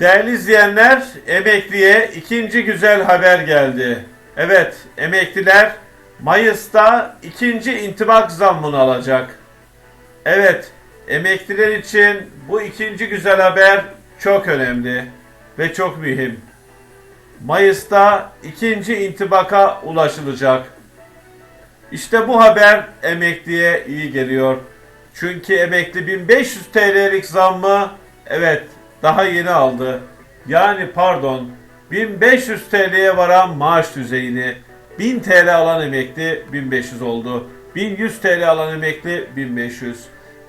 Değerli izleyenler, emekliye ikinci güzel haber geldi. Evet, emekliler Mayıs'ta ikinci intibak zammını alacak. Evet, emekliler için bu ikinci güzel haber çok önemli ve çok mühim. Mayıs'ta ikinci intibaka ulaşılacak. İşte bu haber emekliye iyi geliyor. Çünkü emekli 1500 TL'lik zammı evet daha yeni aldı. Yani pardon 1500 TL'ye varan maaş düzeyini 1000 TL alan emekli 1500 oldu. 1100 TL alan emekli 1500.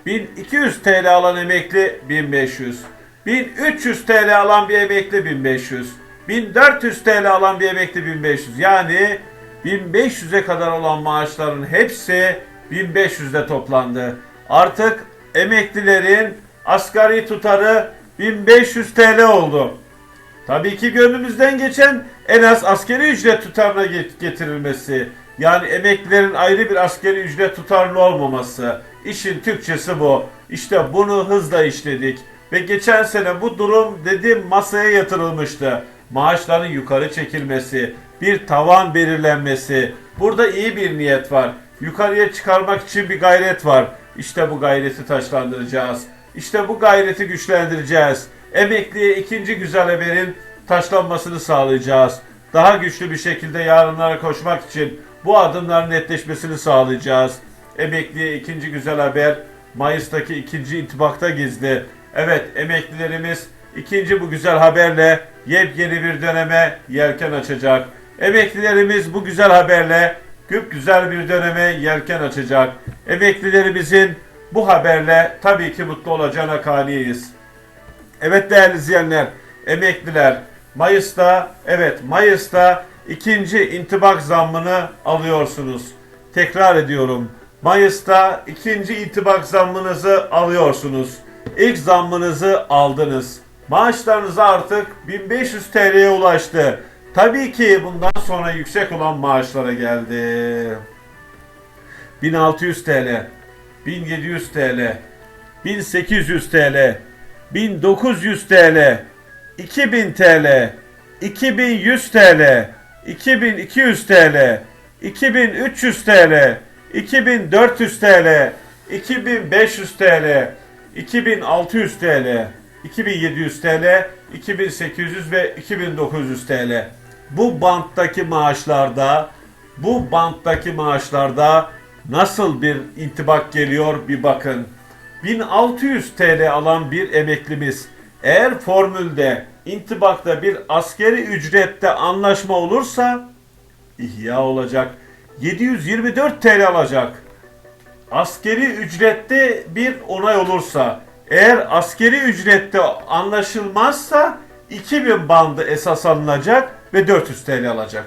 1200 TL alan emekli 1500. 1300 TL alan bir emekli 1500. 1400 TL alan bir emekli 1500. Yani 1500'e kadar olan maaşların hepsi 1500'de toplandı. Artık emeklilerin asgari tutarı 1500 TL oldu. Tabii ki gönlümüzden geçen en az askeri ücret tutarına get- getirilmesi. Yani emeklilerin ayrı bir askeri ücret tutarlı olmaması. İşin Türkçesi bu. İşte bunu hızla işledik. Ve geçen sene bu durum dedim masaya yatırılmıştı. Maaşların yukarı çekilmesi, bir tavan belirlenmesi. Burada iyi bir niyet var. Yukarıya çıkarmak için bir gayret var. İşte bu gayreti taşlandıracağız. İşte bu gayreti güçlendireceğiz. Emekliye ikinci güzel haberin taşlanmasını sağlayacağız. Daha güçlü bir şekilde yarınlara koşmak için bu adımların netleşmesini sağlayacağız. Emekliye ikinci güzel haber Mayıs'taki ikinci intibakta gizli. Evet emeklilerimiz ikinci bu güzel haberle yepyeni bir döneme yelken açacak. Emeklilerimiz bu güzel haberle güp güzel bir döneme yelken açacak. Emeklilerimizin bu haberle tabii ki mutlu olacağına kaniyiz. Evet değerli izleyenler, emekliler Mayıs'ta, evet Mayıs'ta ikinci intibak zammını alıyorsunuz. Tekrar ediyorum. Mayıs'ta ikinci intibak zammınızı alıyorsunuz. İlk zammınızı aldınız. Maaşlarınız artık 1500 TL'ye ulaştı. Tabii ki bundan sonra yüksek olan maaşlara geldi. 1600 TL, 1700 TL, 1800 TL, 1900 TL, 2000 TL, 2100 TL, 2200 TL, 2300 TL, 2400 TL, 2500 TL, 2600 TL, 2700 TL, 2800 ve 2900 TL. Bu banttaki maaşlarda, bu banttaki maaşlarda nasıl bir intibak geliyor bir bakın. 1600 TL alan bir emeklimiz eğer formülde intibakta bir askeri ücrette anlaşma olursa ihya olacak. 724 TL alacak. Askeri ücrette bir onay olursa eğer askeri ücrette anlaşılmazsa 2000 bandı esas alınacak ve 400 TL alacak.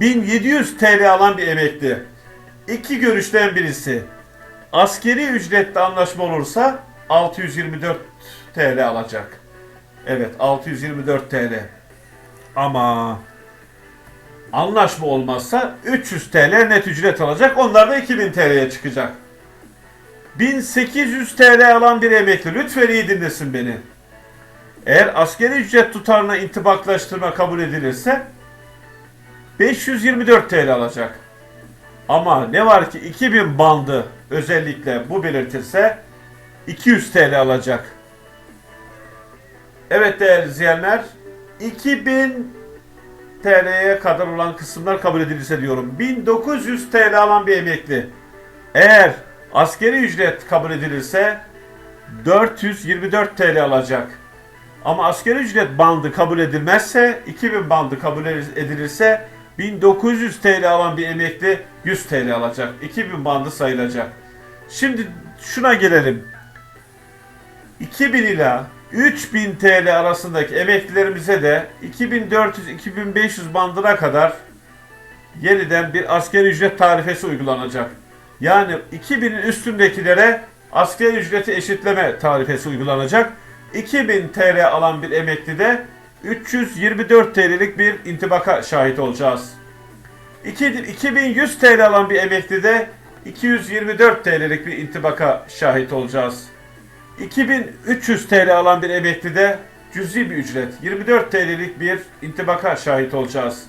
1700 TL alan bir emekli. İki görüşten birisi askeri ücrette anlaşma olursa 624 TL alacak. Evet 624 TL. Ama anlaşma olmazsa 300 TL net ücret alacak. Onlar da 2000 TL'ye çıkacak. 1800 TL alan bir emekli lütfen iyi dinlesin beni. Eğer askeri ücret tutarına intibaklaştırma kabul edilirse 524 TL alacak. Ama ne var ki 2000 bandı özellikle bu belirtirse 200 TL alacak. Evet değerli izleyenler 2000 TL'ye kadar olan kısımlar kabul edilirse diyorum. 1900 TL alan bir emekli. Eğer askeri ücret kabul edilirse 424 TL alacak. Ama askeri ücret bandı kabul edilmezse 2000 bandı kabul edilirse 1900 TL alan bir emekli 100 TL alacak. 2000 bandı sayılacak. Şimdi şuna gelelim. 2000 ila 3000 TL arasındaki emeklilerimize de 2400-2500 bandına kadar yeniden bir askeri ücret tarifesi uygulanacak. Yani 2000'in üstündekilere askeri ücreti eşitleme tarifesi uygulanacak. 2000 TL alan bir emekli de 324 TL'lik bir intibaka şahit olacağız. 2100 TL alan bir emekli de 224 TL'lik bir intibaka şahit olacağız. 2300 TL alan bir emekli de cüzi bir ücret 24 TL'lik bir intibaka şahit olacağız.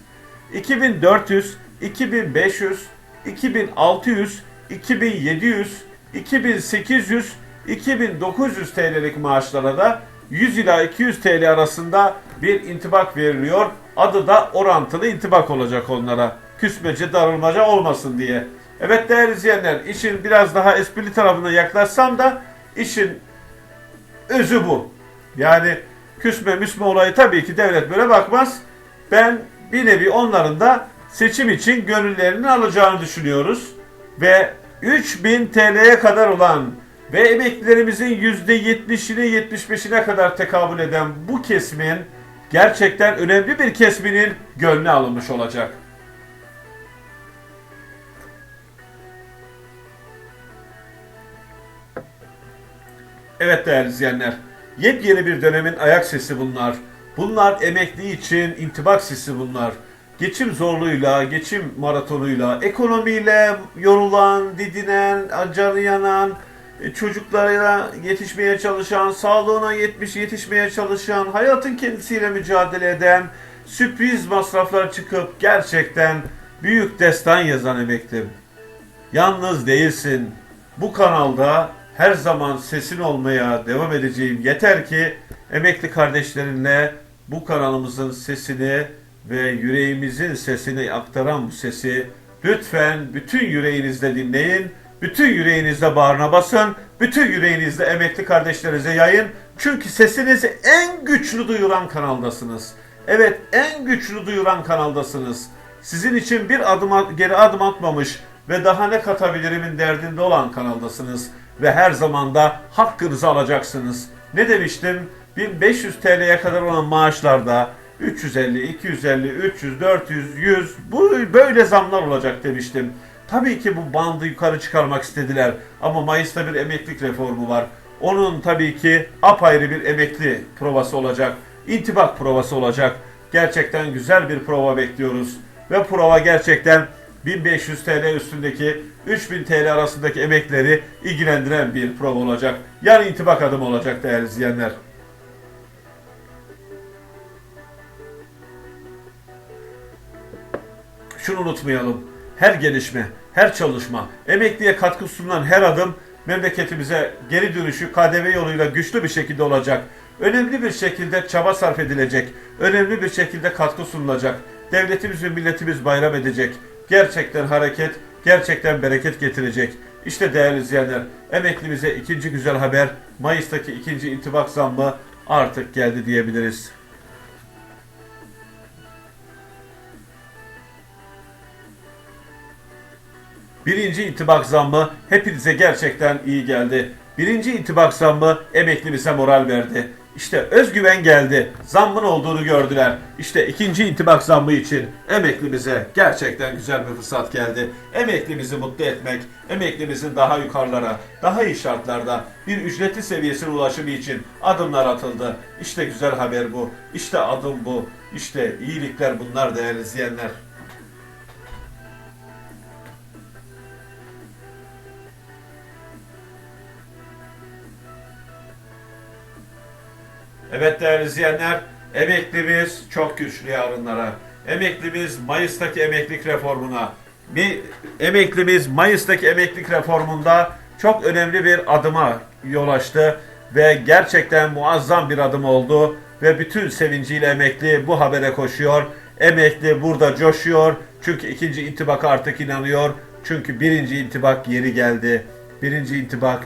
2400, 2500, 2600, 2700, 2800, 2900 TL'lik maaşlara da 100 ila 200 TL arasında bir intibak veriliyor. Adı da orantılı intibak olacak onlara. Küsmece darılmaca olmasın diye. Evet değerli izleyenler işin biraz daha esprili tarafına yaklaşsam da işin özü bu. Yani küsme müsme olayı tabii ki devlet böyle bakmaz. Ben bir nevi onların da seçim için gönüllerini alacağını düşünüyoruz. Ve 3000 TL'ye kadar olan ve emeklilerimizin %70'ine 75'ine kadar tekabül eden bu kesimin gerçekten önemli bir kesminin gönlü alınmış olacak. Evet değerli izleyenler, yepyeni bir dönemin ayak sesi bunlar. Bunlar emekli için intibak sesi bunlar. Geçim zorluğuyla, geçim maratonuyla, ekonomiyle yorulan, didinen, canı yanan, e, çocuklarıyla yetişmeye çalışan, sağlığına yetmiş yetişmeye çalışan, hayatın kendisiyle mücadele eden, sürpriz masraflar çıkıp gerçekten büyük destan yazan emeklim. Yalnız değilsin. Bu kanalda her zaman sesin olmaya devam edeceğim. Yeter ki emekli kardeşlerinle bu kanalımızın sesini ve yüreğimizin sesini aktaran bu sesi lütfen bütün yüreğinizle dinleyin. Bütün yüreğinizle bağrına basın. Bütün yüreğinizle emekli kardeşlerinize yayın. Çünkü sesinizi en güçlü duyuran kanaldasınız. Evet en güçlü duyuran kanaldasınız. Sizin için bir adım geri adım atmamış ve daha ne katabilirimin derdinde olan kanaldasınız. Ve her zaman da hakkınızı alacaksınız. Ne demiştim? 1500 TL'ye kadar olan maaşlarda 350, 250, 300, 400, 100 bu böyle zamlar olacak demiştim. Tabii ki bu bandı yukarı çıkarmak istediler ama Mayıs'ta bir emeklilik reformu var. Onun tabii ki apayrı bir emekli provası olacak. İntibak provası olacak. Gerçekten güzel bir prova bekliyoruz. Ve prova gerçekten 1500 TL üstündeki 3000 TL arasındaki emekleri ilgilendiren bir prova olacak. Yani intibak adımı olacak değerli izleyenler. şunu unutmayalım. Her gelişme, her çalışma, emekliye katkı sunulan her adım memleketimize geri dönüşü KDV yoluyla güçlü bir şekilde olacak. Önemli bir şekilde çaba sarf edilecek. Önemli bir şekilde katkı sunulacak. Devletimiz ve milletimiz bayram edecek. Gerçekten hareket, gerçekten bereket getirecek. İşte değerli izleyenler, emeklimize ikinci güzel haber, Mayıs'taki ikinci intibak zammı artık geldi diyebiliriz. Birinci intibak zammı hepinize gerçekten iyi geldi. Birinci intibak zammı emeklimize moral verdi. İşte özgüven geldi. Zammın olduğunu gördüler. İşte ikinci intibak zammı için emeklimize gerçekten güzel bir fırsat geldi. Emeklimizi mutlu etmek, emeklimizin daha yukarılara, daha iyi şartlarda bir ücretli seviyesine ulaşımı için adımlar atıldı. İşte güzel haber bu. İşte adım bu. İşte iyilikler bunlar değerli izleyenler. Evet değerli izleyenler, emeklimiz çok güçlü yarınlara. Emeklimiz Mayıs'taki emeklilik reformuna, bir emeklimiz Mayıs'taki emeklilik reformunda çok önemli bir adıma yol açtı ve gerçekten muazzam bir adım oldu ve bütün sevinciyle emekli bu habere koşuyor. Emekli burada coşuyor çünkü ikinci intibak artık inanıyor. Çünkü birinci intibak yeri geldi. Birinci intibak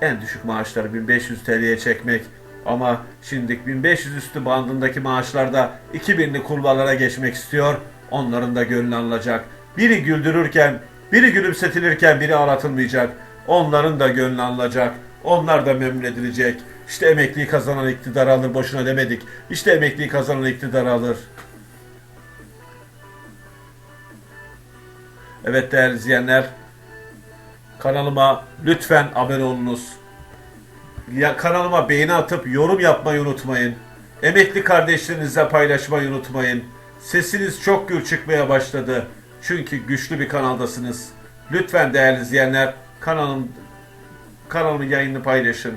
en düşük maaşları 1500 TL'ye çekmek ama şimdi 1500 üstü bandındaki maaşlarda 2000'li kulvarlara geçmek istiyor. Onların da gönlü alınacak. Biri güldürürken, biri gülümsetilirken biri ağlatılmayacak. Onların da gönlü alınacak. Onlar da memnun edilecek. İşte emekliyi kazanan iktidar alır boşuna demedik. İşte emekliyi kazanan iktidar alır. Evet değerli izleyenler, kanalıma lütfen abone olunuz. Ya kanalıma beğeni atıp yorum yapmayı unutmayın. Emekli kardeşlerinizle paylaşmayı unutmayın. Sesiniz çok gür çıkmaya başladı. Çünkü güçlü bir kanaldasınız. Lütfen değerli izleyenler kanalım kanalımın yayını paylaşın.